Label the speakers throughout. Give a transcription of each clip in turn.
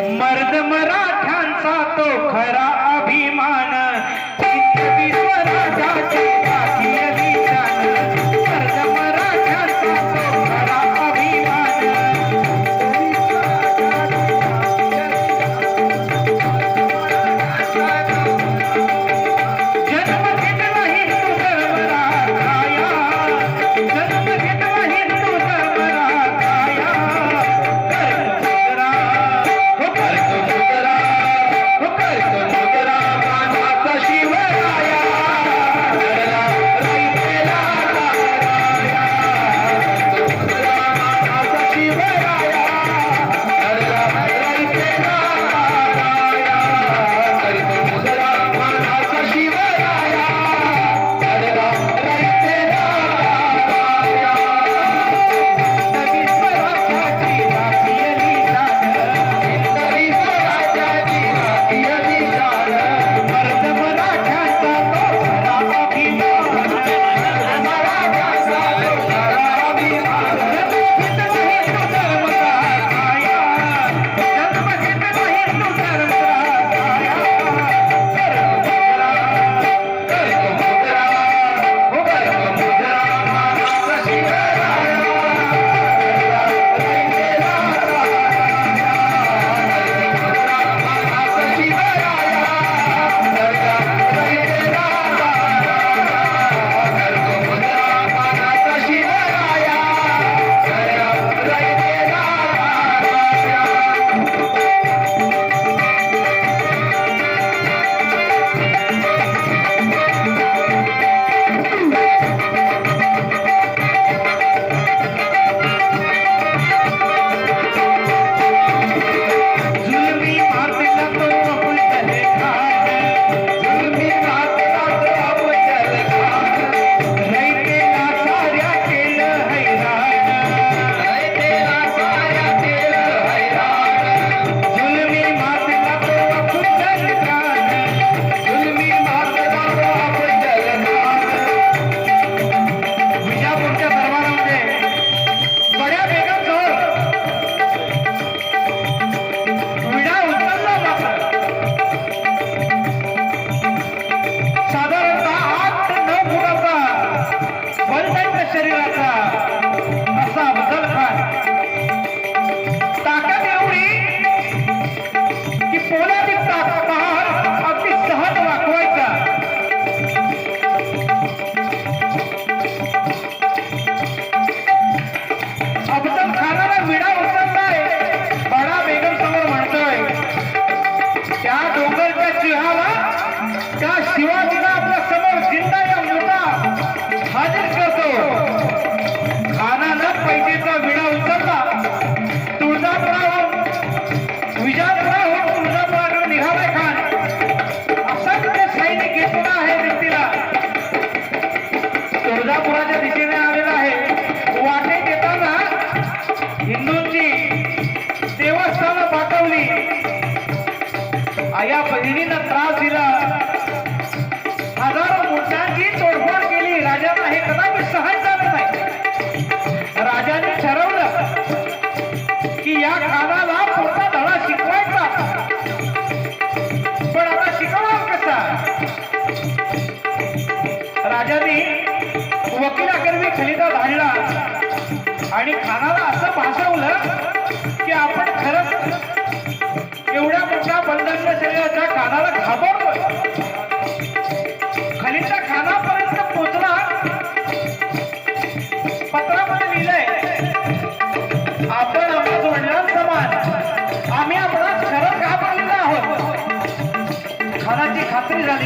Speaker 1: मर्द मराठ्यांचा तो खरा अभिमान.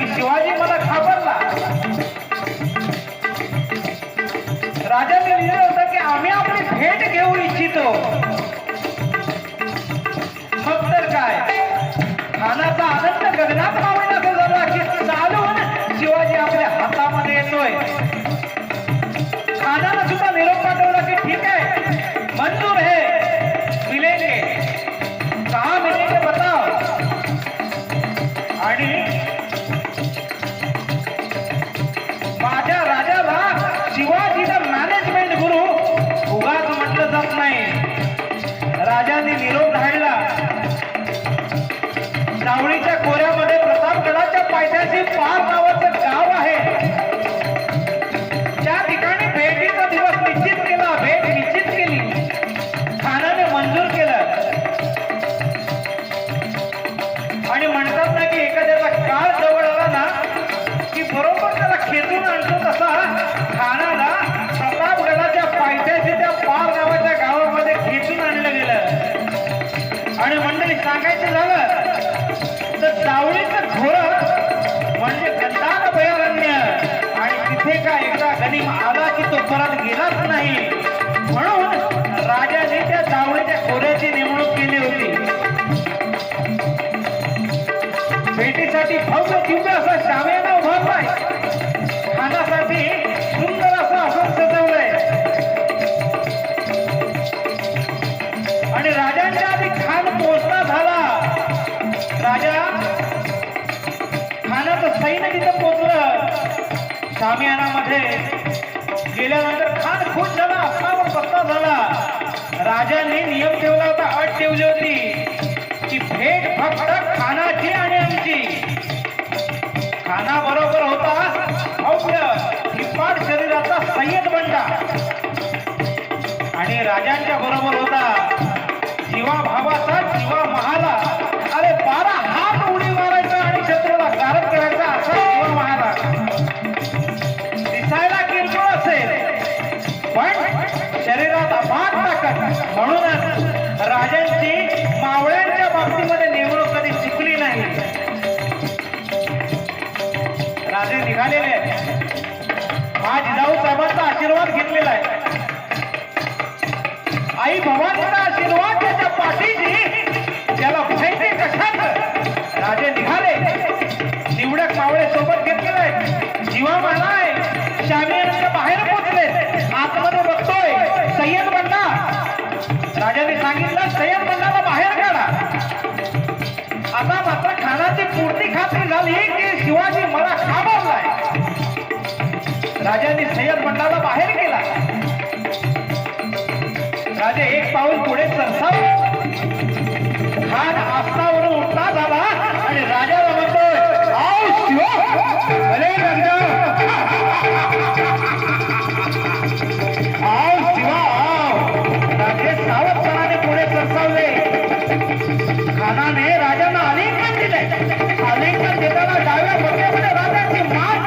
Speaker 1: की शिवाजी मला खापरला राजाने लिहिलं होतं की आम्ही आपली भेट घेऊ इच्छितो. फक्त तर काय? खानाचा आनंद गगनात मावळला गजवला की चालून शिवाजी आपल्या हातामध्ये येतोय. खानाला सुद्धा सांगायचं झालं तर जावळीचं खोरं म्हणजे गंधान अभयारण्य आणि तिथे का एकदा गनिम आला की तो परत गेलाच नाही. म्हणून राजाने त्या चावळीच्या खोऱ्याची नेमणूक केली होती. भेटीसाठी तिथं पोचलं शामियानामध्ये गेल्यानंतर खान खुश झाला असल्यावर पत्ता झाला. राजाने नियम ठेवला होता अट ठेवली होती. की भेट फक्त खानाची आणि आमची. खाना बरोबर होता भव्य हिपाट शरीराचा सय्यद बंडा आणि राजांच्या बरोबर होता जीवा म्हणूनच राजांची मावळ्यांच्या बाबतीमध्ये नेमणूक कधी चुकली नाही. राजे निघालेले आहेत. हा जिजाऊ साहेबांचा आशीर्वाद घेतलेला आहे. आई भवानीचा आशीर्वाद त्याच्या पाठीशी. त्याला भयते कशात? राजे निघाले. निवडक मावळे सोबत घेतलेला आहे. जीवा म्हणाय झाली की शिवाजी मला घाबरलाय राजाने सय्यद बंडाला बाहेर केला. राजे एक पाऊल पुढे सरसावले. खान आसनावरून उठता झाला आणि राजाला म्हणतोय आओ शिवा भले राजा आओ शिवा आओ. राजे सावधपणाने पुढे सरसावले. खानाने राजांना अनेक दिले. आंबेडकर देताना डाव्या मक्यामध्ये राहतात ते मान